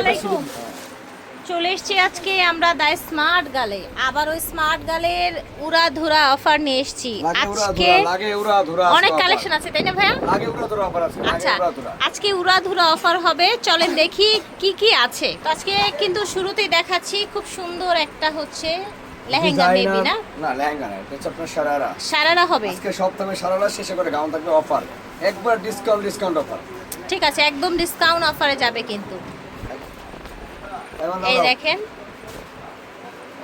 আলাইকুম। চলে এসেছি আজকে আমরা দা স্মার্ট গালে। আবার ওই স্মার্ট গালের উড়া ধুরা অফার নিয়ে এসেছি। আজকে অনেক কালেকশন আছে তাই না ভাইয়া? আচ্ছা আজকে উড়া ধুরা অফার হবে। চলেন দেখি কি কি আছে। তো আজকে কিন্তু শুরুতেই দেখাচ্ছি খুব সুন্দর একটা হচ্ছে লেহেঙ্গা বেবি না? না, লেহেঙ্গা না, এটা হচ্ছে আপনার সারারা। সারারা হবে। আজকে সপ্তাহে সারারা শেষে করে গাউন থাকবে অফার। একবার ডিসকাউন্ট ডিসকাউন্ট অফার। ঠিক আছে একদম ডিসকাউন্ট অফারে যাবে কিন্তু। এই দেখেন।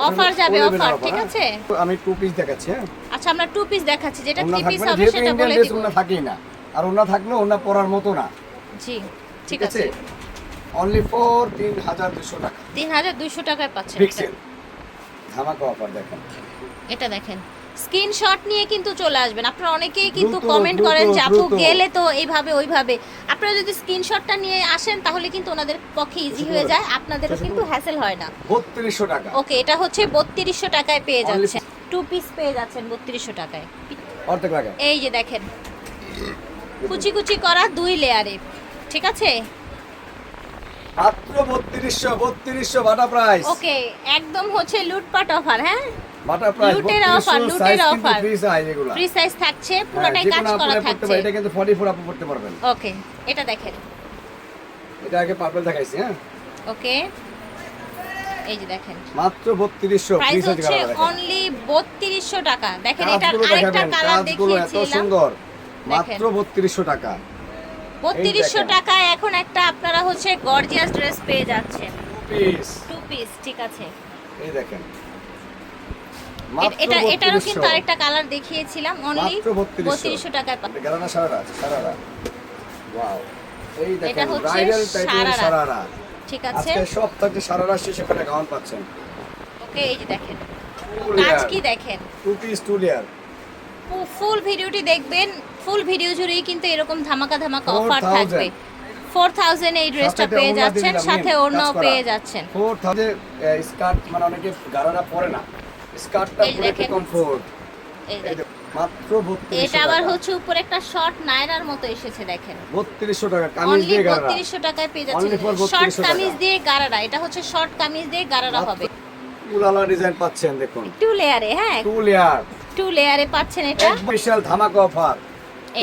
অফার যাবে অফার ঠিক আছে? আমি টু পিস দেখাচ্ছি হ্যাঁ? আচ্ছা আমরা টু পিস দেখাচ্ছি। যেটা থ্রি পিস হবে সেটা বলে দিব। ওনা থাকেই না। আর ওনা থাকলেও ওনা পরার মতো না। জি ঠিক আছে। অনলি ফর তিন হাজার দুশো টাকা। তিন হাজার দুইশো টাকায় পাচ্ছেন পিক্সেল ধামাকা অফার দেখেন। এটা দেখেন। স্ক্রিনশট নিয়ে কিন্তু চলে আসবেন। আপনারা অনেকেই কিন্তু কমেন্ট করেন যে আপু গেলে তো এইভাবে ওইভাবে। আপনারা যদি স্ক্রিনশটটা নিয়ে আসেন তাহলে কিন্তু ওনাদের পক্ষে ইজি হয়ে যায়। আপনাদেরও কিন্তু হ্যাসেল হয় না। বত্রিশশো টাকা। ওকে এটা হচ্ছে বত্রিশশো টাকায় পেয়ে যাচ্ছেন। টু পিস পেয়ে যাচ্ছেন বত্রিশশো টাকায়। অর্ধেক লাগে এই যে দেখেন। কুচি কুচি করা দুই লেয়ারে ঠিক আছে? মাত্র বত্রিশশো বত্রিশশো বাটা প্রাইস ওকে একদম হচ্ছে লুটপাট অফার হ্যাঁ? বাটা লুটের offer, লুটের offer। ফ্রি সাইজ এগুলো। ফ্রি সাইজ থাকছে হ্যাঁ, পুরোটাই কাজ করা থাকছে। এটা কিন্তু 44 আপু পড়তে পারবেন। ওকে এটা দেখেন। এটা আগে পার্পল দেখাইছি হ্যাঁ। ওকে এই যে দেখেন। মাত্র 3200 প্রাইস হচ্ছে অনলি বত্রিশশো টাকা। দেখেন এটার আরেকটা কালার কাজগুলো এত সুন্দর। মাত্র 3200 টাকা। বত্রিশশো দেখেন। টাকায় এখন একটা আপনারা হচ্ছে গর্জিয়াস ড্রেস পেয়ে যাচ্ছেন। পিস টু পিস ঠিক আছে। এই দেখেন। এটা এটারও কিন্তু আরেকটা কালার দেখিয়েছিলাম অনলি 3200 বত্রিশশো। টাকায় পাবেন গারানা সারারা সারারা। ওয়াও এই দেখেন হচ্ছে ব্রাইডাল টাইপের সারারা। ঠিক আছে। আজকে সব থাকতে সারারা শেষে করে গাউন পাচ্ছেন। ওকে এই যে দেখেন। কাজ কি দেখেন? Two piece two layer full ভিডিওটি দেখবেন ফুল ভিডিও জুড়েই কিন্তু এরকম ধামাকা ধামাকা অফার থাকবে। ফোর থাউজেন্ড এই ড্রেসটা পেয়ে যাচ্ছেন সাথে ওড়নাও পেয়ে যাচ্ছেন। ফোর থাউজেন্ড স্কার্ট মানে অনেকে গারারা পরে না। স্কার্টটা পুরো পরে কমফোর্ট মাত্র বত্রিশশো এটা আবার হচ্ছে উপরে একটা শর্ট নায়রার মতো এসেছে দেখেন। বত্রিশশো টাকা কামিজ দিয়ে গারারা বত্রিশশো টাকায় পেয়ে যাচ্ছেন শর্ট কামিজ দিয়ে গারারা এটা হচ্ছে শর্ট কামিজ দিয়ে গারারা হবে। উলালা ডিজাইন পাচ্ছেন দেখুন। টু লেয়ারে হ্যাঁ। টু লেয়ার টু লেয়ারে পাচ্ছেন এটা। স্পেশাল ধামাকা অফার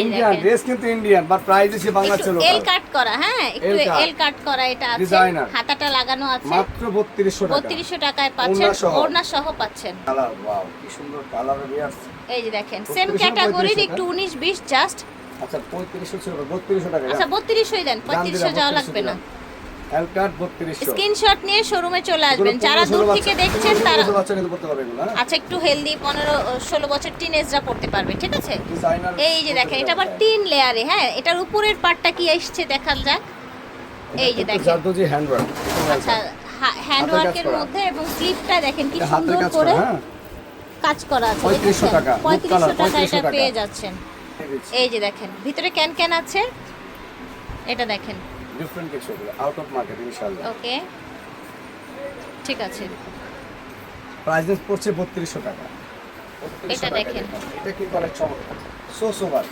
ইন্ডিয়ান ড্রেস কিন্তু ইন্ডিয়ান বাট প্রাইস এসে বাংলা ছিল এল কাট করা হ্যাঁ একটু এল কাট করা এটা আছে। হাতাটা লাগানো আছে। মাত্র বত্রিশশো টাকা। বত্রিশশো টাকায় পাচ্ছেন। ওড়না সহ। পাচ্ছেন। কালার ওয়াও কি সুন্দর কালার বিয়ার্স এই যে দেখেন সেম ক্যাটাগরির একটু 19 20 জাস্ট আচ্ছা পঁয়ত্রিশশো ছিল বত্রিশশো টাকা। আচ্ছা বত্রিশশোই দেন পঁয়ত্রিশশো যাওয়া লাগবে না। স্ক্রিনশট নিয়ে শোরুমে চলে আসবেন। যারা দূর থেকে দেখছেন তারা হ্যাঁ? আচ্ছা একটু হেলদি পনেরো ষোলো বছর টিনেজরা পড়তে পারবে ঠিক আছে? এই যে দেখেন এটা আবার তিন লেয়ারে হ্যাঁ? এটার উপরের পার্টটা কি আসছে দেখাল যাক। এই যে দেখেন। আচ্ছা হ্যান্ড ওয়ার্কের মধ্যে এবং স্লিপটা দেখেন কি সুন্দর করে হ্যাঁ? কাজ করা আছে 3500 দেখেছেন? টাকা, বুক 3500 কালার, টাকা এটা পেয়ে যাচ্ছেন। এই যে। দেখেন ভিতরে ক্যান ক্যান আছে? এটা দেখেন। ডিফারেন্ট কিছু আউট অফ মার্কেট ইনশাআল্লাহ। ওকে ঠিক আছে। প্রাইস রেঞ্জ পড়ছে বত্রিশশো টাকা। এটা দেখেন। এটা কিন্তু অনেক চমৎকার। সো সোবার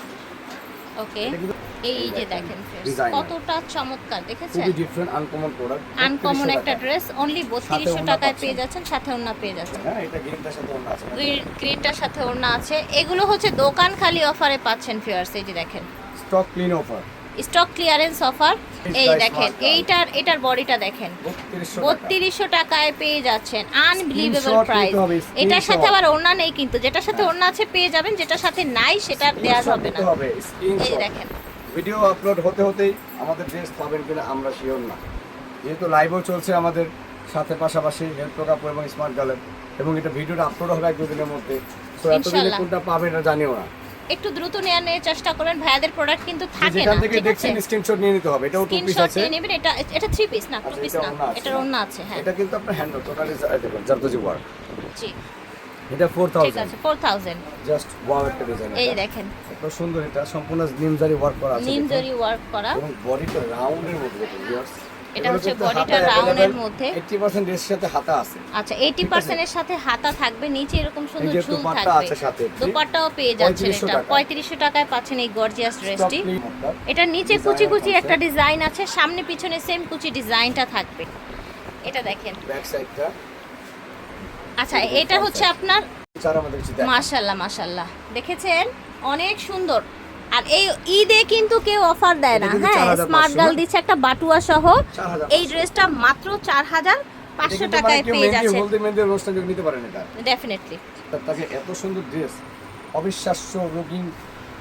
ওকে এই যে দেখেন কতটা চমৎকার দেখেছেন? খুবই ডিফারেন্ট আনকমন প্রোডাক্ট আনকমন একটা ড্রেস অনলি বত্রিশশো ওড়না টাকায় পেয়ে যাচ্ছেন সাথে ওড়না পেয়ে যাচ্ছেন। হ্যাঁ এটা গেমটার সাথে অন্য আছে। গ্রিনটার সাথে ওড়না আছে। এগুলো হচ্ছে দোকান খালি অফারে পাচ্ছেন ফিয়ার্স এই যে দেখেন। Stock clean offer stock clearance offer. এই দেখেন এইটার এটার বডিটা দেখেন। বত্রিশশো টাকায় পেয়ে যাচ্ছেন আনবিলিভেবল প্রাইস এটার সাথে আবার ওড়না নেই কিন্তু যেটার সাথে ওড়না আছে পেয়ে যাবেন যেটার সাথে নাই সেটা দেওয়া যাবে না। হবে এই দেখেন। ভিডিও আপলোড হতে হতেই আমাদের ড্রেস পাবেন কিনা আমরা শিওর না। যেহেতু লাইভও চলছে আমাদের সাথে পাশাপাশি হেল্প কাপড় এবং স্মার্ট গার্লের এবং এটা ভিডিওটা আপলোড হবে এক দুদিনের মধ্যে। তো এতদিনে। কোনটা পাবেন জানিও না। একটু দ্রুত নেওয়ার নিয়ে চেষ্টা করেন ভাইয়াদের প্রোডাক্ট কিন্তু থাকে না ঠিক আছে? স্ক্রিনশট নিয়ে নিতে হবে এটাও টু পিস স্ক্রিনশট আছে। নিয়ে নেবেন এটা এটা থ্রি পিস না টু আচ্ছা, পিস এটা না এটার না? আছে হ্যাঁ। এটা কিন্তু আপনার হ্যান্ড টোটালি দেখুন জারদোজি ওয়ার্ক জি। এটা ফোর ঠিক আছে ফোর থাউজেন্ড জাস্ট ওয়াও একটা ডিজাইন এই দেখেন। এত সুন্দর এটা সম্পূর্ণ নিমজারি ওয়ার্ক করা আছে নিম দেখুন। জরি ওয়ার্ক করা। এবং বডিটা রাউন্ডের মধ্যে ভিউয়ার্স এটা হচ্ছে বডিটা রাউন্ডের মধ্যে। 80% ড্রেসের সাথে হাতা আছে। আচ্ছা এইটি পার্সেন্টের সাথে হাতা থাকবে নিচে এরকম সুন্দর ঝুল থাকবে। দোপাট্টাও পেয়ে যাচ্ছেন 3500 এটা। টাকা। পঁয়ত্রিশশো টাকায় পাচ্ছেন এই গর্জিয়াস ড্রেসটি। এটার নিচে কুচি কুচি একটা ডিজাইন আছে সামনে পিছনে সেম কুচি ডিজাইনটা থাকবে। এটা দেখেন। ব্যাক সাইডটা আচ্ছা এটা হচ্ছে আপনার। মাশাল্লাহ মাশাল্লাহ। দেখেছেন? অনেক সুন্দর। আর এই ঈদে কিন্তু কেউ অফার দেয় না হ্যাঁ স্মার্ট গার্ল দিচ্ছে একটা বাটুয়া সহ। এই ড্রেসটা মাত্র চার হাজার পাঁচশো টাকায় মানে কেউ পেয়ে যাচ্ছে। হলদি মেহেন্দি অনুষ্ঠান নিতে পারেন এটা ডেফিনেটলি তাকে এত সুন্দর ড্রেস অবিশ্বাস্য রোগিং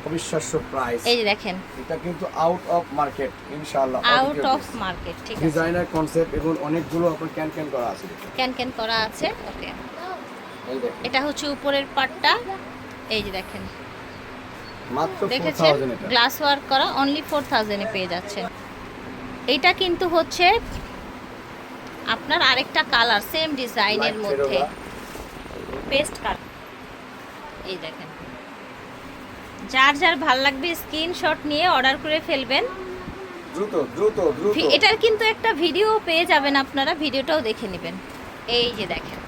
অবিশ্বাস্য প্রাইস এই দেখেন। এটা কিন্তু আউট অফ মার্কেট ইনশাআল্লাহ আউট অফ মার্কেট ঠিক আছে। ডিজাইনার কনসেপ্ট এবং অনেকগুলো আপনার ক্যান ক্যান করা আছে। ক্যান ক্যান করা আছে ওকে এটা হচ্ছে উপরের পার্টটা এই যে দেখেন। দেখেছেন? 4000 গ্লাস ওয়ার্ক করা অনলি ফোর থাউজেন্ডে পেয়ে যাচ্ছেন। এইটা কিন্তু হচ্ছে আপনার আরেকটা কালার সেম ডিজাইনের মধ্যে। পেস্ট কালার এই দেখেন। যার যার ভালো লাগবে স্ক্রিনশট নিয়ে অর্ডার করে ফেলবেন। দ্রুত দ্রুত দ্রুত। এটার কিন্তু একটা ভিডিও পেয়ে যাবেন আপনারা ভিডিওটাও দেখে নেবেন। এই যে দেখেন।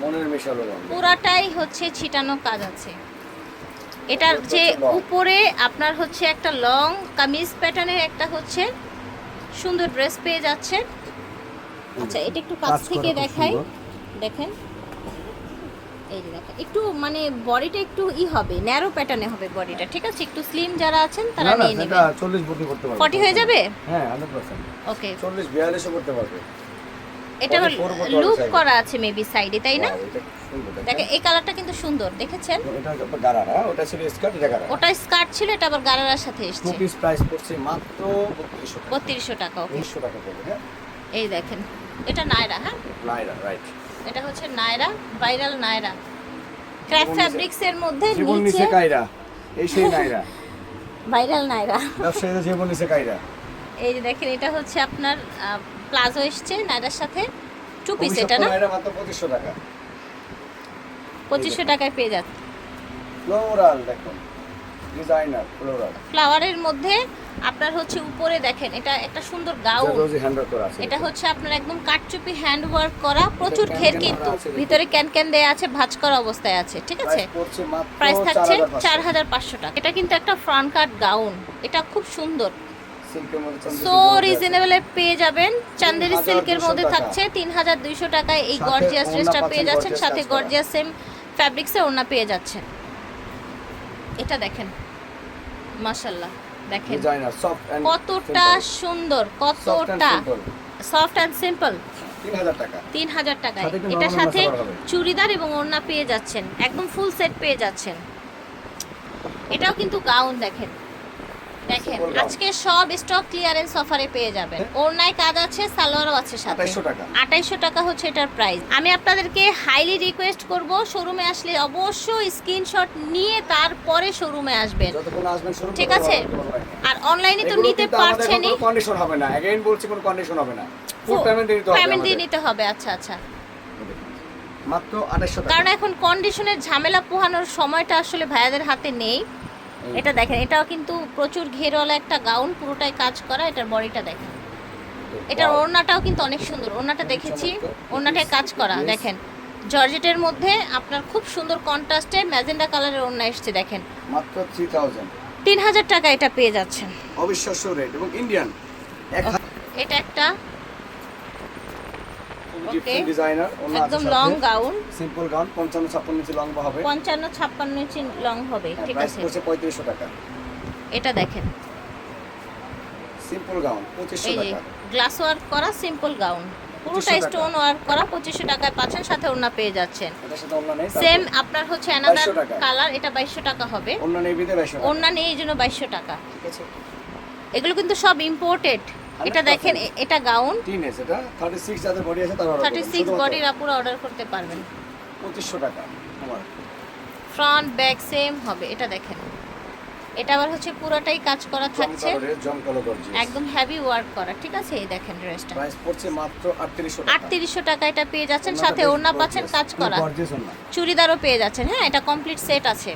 মনের মেশালো পুরাটাই হচ্ছে ছিটানো কাজ আছে। এটার এটা যে উপরে আপনার হচ্ছে একটা লং কামিজ প্যাটার্নের একটা হচ্ছে সুন্দর ড্রেস পেয়ে যাচ্ছে আচ্ছা এটা একটু কাছ থেকে দেখাই। দেখেন। এই যে দেখেন একটু মানে বডিটা একটু ই হবে ন্যারো প্যাটার্নে হবে বডিটা ঠিক আছে? একটু স্লিম যারা আছেন তারা নিয়ে নেবেন। 40 বডি করতে পারবে। 40 হয়ে যাবে? হ্যাঁ 100% ওকে 40 42 ও করতে পারবে। এটা 44 লুপ করা আছে মেবি সাইডে তাই না? দেখেন। এই কালারটা কিন্তু সুন্দর দেখেছেন? এটা গারারা ওটা ছিল স্কার্ট এটা গারারা ওটা স্কার্ট ছিল এটা আবার গারারার সাথে টু পিস প্রাইস পড়ছে মাত্র 3200 টাকা। বত্রিশশো টাকা ওকে 1900 টাকা পড়বে হ্যাঁ? এই দেখেন এটা নায়রা হ্যাঁ? নাইরা রাইট এটা হচ্ছে নায়রা ভাইরাল নায়রা। ক্র্যাপ জীবন ফ্যাব্রিক্স এর মধ্যে নিচে কাইরা এই সেই নাইরা ভাইরাল নায়রা। ব্যবসায়ীদের জীবন নিচে কাইরা এই যে দেখেন এটা হচ্ছে আপনার প্লাজো এসছে নায়রার সাথে। টু পিস এটা না? 2500 টাকা। পঁচিশশো টাকায় পেয়ে যাচ্ছে। ফ্লোরাল দেখুন। Designer floral. ফ্লাওয়ারের মধ্যে আপনার হচ্ছে উপরে দেখেন এটা একটা সুন্দর গাউন। এটা হচ্ছে আপনার একদম কাটচুপি হ্যান্ড ওয়ার্ক করা। প্রচুর ঘের কিন্তু। ভিতরে ক্যান ক্যান দেয়া আছে ভাঁজ করা অবস্থায় আছে ঠিক আছে? প্রাইস থাকছে 4500 চার হাজার পাঁচশো টাকা। এটা কিন্তু একটা ফ্রন্ট কাট গাউন এটা খুব সুন্দর। সো। রিজনেবলে পেয়ে যাবেন। চান্দেরি সিল্কের মধ্যে থাকছে তিন হাজার দুইশো টাকায় এই গর্জিয়াস ড্রেসটা পেয়ে যাচ্ছেন। সাথে গর্জিয়াস সেম ফ্যাব্রিক্সে ওড়না পেয়ে যাচ্ছেন। এটা দেখেন। মাশাল্লাহ দেখেন। কতটা সুন্দর কতটা। সফট অ্যান্ড সিম্পল তিন হাজার টাকায়। এটার সাথে চুড়িদার এবং ওড়না পেয়ে যাচ্ছেন। একদম ফুল সেট পেয়ে যাচ্ছেন। এটাও কিন্তু গাউন দেখেন। দেখেন আজকে সব স্টক ক্লিয়ারেন্স অফারে পেয়ে যাবেন। ওড়নায় কাজ আছে সালোয়ারও আছে সাথে। 2800 টাকা। হচ্ছে এটার প্রাইস আমি আপনাদেরকে হাইলি রিকোয়েস্ট করব শোরুমে আসলে অবশ্যই স্ক্রিনশট নিয়ে তারপরে শোরুমে আসবেন। ঠিক আছে? আর অনলাইনে তো নিতে পারছেনই। কন্ডিশন হবে না। এগেইন বলছি কোনো কন্ডিশন হবে না। ফুল পেমেন্ট দিতে হবে পেমেন্ট দিয়ে নিতে হবে আচ্ছা আচ্ছা। মাত্র 2800 টাকা। কারণ এখন কন্ডিশনের ঝামেলা পোহানোর সময়টা আসলে ভাইয়াদের হাতে নেই। এটা দেখেন এটাও কিন্তু প্রচুর ঘেরওয়ালা একটা গাউন পুরোটাই কাজ করা এটার বডিটা দেখেন। এটার ওড়নাটাও কিন্তু অনেক সুন্দর ওড়নাটা দেখেছি। ওড়নাটায় কাজ করা দেখেন। জর্জেটের মধ্যে আপনার খুব সুন্দর কন্ট্রাস্টে ম্যাজেন্ডা কালারের ওড়না এসছে দেখেন। মাত্র 3000 তিন হাজার টাকা এটা পেয়ে যাচ্ছেন। অবিশ্বাস্য রেট এবং ইন্ডিয়ান এটা একটা ডিজাইনার একদম long gown simple gown 55 56 inch long হবে। ইঞ্চি লং হবে ঠিক প্রাইস আছে। পড়ছে 3500 টাকা। এটা দেখেন। সিম্পল গাউন 2500 টাকা। গ্লাস ওয়ার্ক করা সিম্পল গাউন পুরোটা স্টোন ওয়ার্ক করা টাকায় পাচ্ছেন সাথে ওড়না পেয়ে যাচ্ছেন। সেম আপনার হচ্ছে অ্যানাদার কালার এটা টাকা হবে। অন্য নেই বিদে 2200 টাকা। ওড়না নেই এই জন্য টাকা। ঠিক আছে। এগুলো কিন্তু সব ইম্পোর্টেড এটা দেখেন এটা গাউন। টিনেজ এটা 36 যাদের বডি আছে তারা থার্টি সিক্স বডির আপুরা অর্ডার করতে পারবেন। 2500 টাকা আমার ফ্রন্ট ব্যাক সেম হবে এটা দেখেন। এটা আবার হচ্ছে পুরোটাই কাজ করা থাকছে। একদম হেভি ওয়ার্ক করা ঠিক আছে? এই দেখেন ড্রেসটা প্রাইস পড়ছে মাত্র 3800 টাকা। আটত্রিশশো টাকা এটা পেয়ে যাচ্ছেন সাথে ওড়না পাচ্ছেন কাজ করা। চুড়িদারও পেয়ে যাচ্ছেন হ্যাঁ? এটা কমপ্লিট সেট আছে।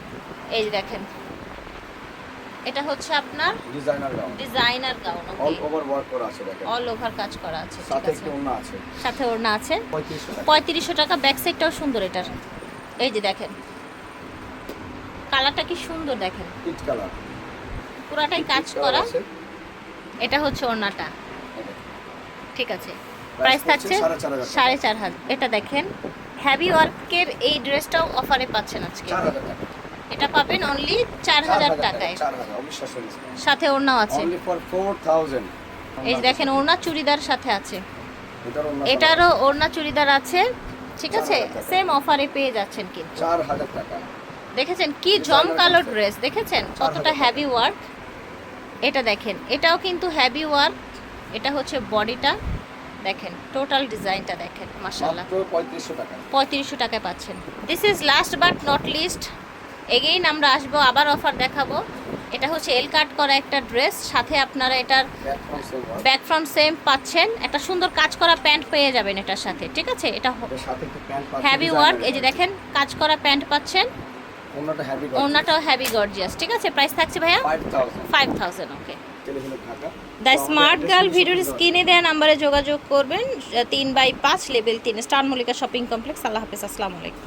এই দেখেন। এটা হচ্ছে আপনার designer gown designer gown all over work করা আছে দেখেন। অল ওভার কাজ করা আছে ঠিক সাথে একটু আছে। সাথে ওড়না আছে। পঁয়ত্রিশশো টাকা। পঁয়ত্রিশশো টাকা ব্যাক সাইডটাও সুন্দর এটার। এই যে দেখেন। কালারটা কি সুন্দর দেখেন। পিচ কালার পুরাটাই কাজ করা। এটা হচ্ছে ওড়নাটা। ঠিক আছে। প্রাইস থাকছে সাড়ে চার হাজার এটা দেখেন হ্যাভি ওয়ার্কের এই ড্রেসটাও অফারে পাচ্ছেন আজকে। এটা পাবেন অনলি চার হাজার টাকায়। সাথে ওড়নাও আছে। Only for 4000 এই দেখেন ওড়না চুড়িদার সাথে আছে। এটার এটারও ওড়না চুড়িদার আছে ঠিক আছে? 4,000 সেম অফারে পেয়ে যাচ্ছেন কিন্তু। দেখেছেন কি জমকালো ড্রেস দেখেছেন? কতটা 4,000 হ্যাভি ওয়ার্ক এটা দেখেন এটাও কিন্তু হ্যাভি ওয়ার্ক এটা হচ্ছে বডিটা। দেখেন টোটাল ডিজাইনটা দেখেন মাশাআল্লাহ। মাত্র পঁয়ত্রিশশো টাকা। পঁয়ত্রিশশো টাকায় পাচ্ছেন। This is last but not least again আমরা আসব আবার অফার দেখাবো। এটা হচ্ছে এল কাট করা একটা ড্রেস সাথে আপনারা এটার ব্যাক ফ্রন্ট সেম পাচ্ছেন। একটা সুন্দর কাজ করা প্যান্ট পেয়ে যাবেন এটার সাথে ঠিক আছে? এটা হ্যাভি ওয়ার্ক এই যে দেখেন কাজ করা প্যান্ট পাচ্ছেন। ওনাটাও হ্যাভি গর্জিয়াস ঠিক আছে? প্রাইস থাকছে ভাইয়া? Five thousand okay the smart girl ভিডিওর। স্ক্রিনে দেওয়া নাম্বারে যোগাযোগ করবেন তিন বাই পাঁচ লেভেল তিন স্টার মল্লিকা শপিং কমপ্লেক্স আল্লাহ হাফিজ আসসালামু আলাইকুম।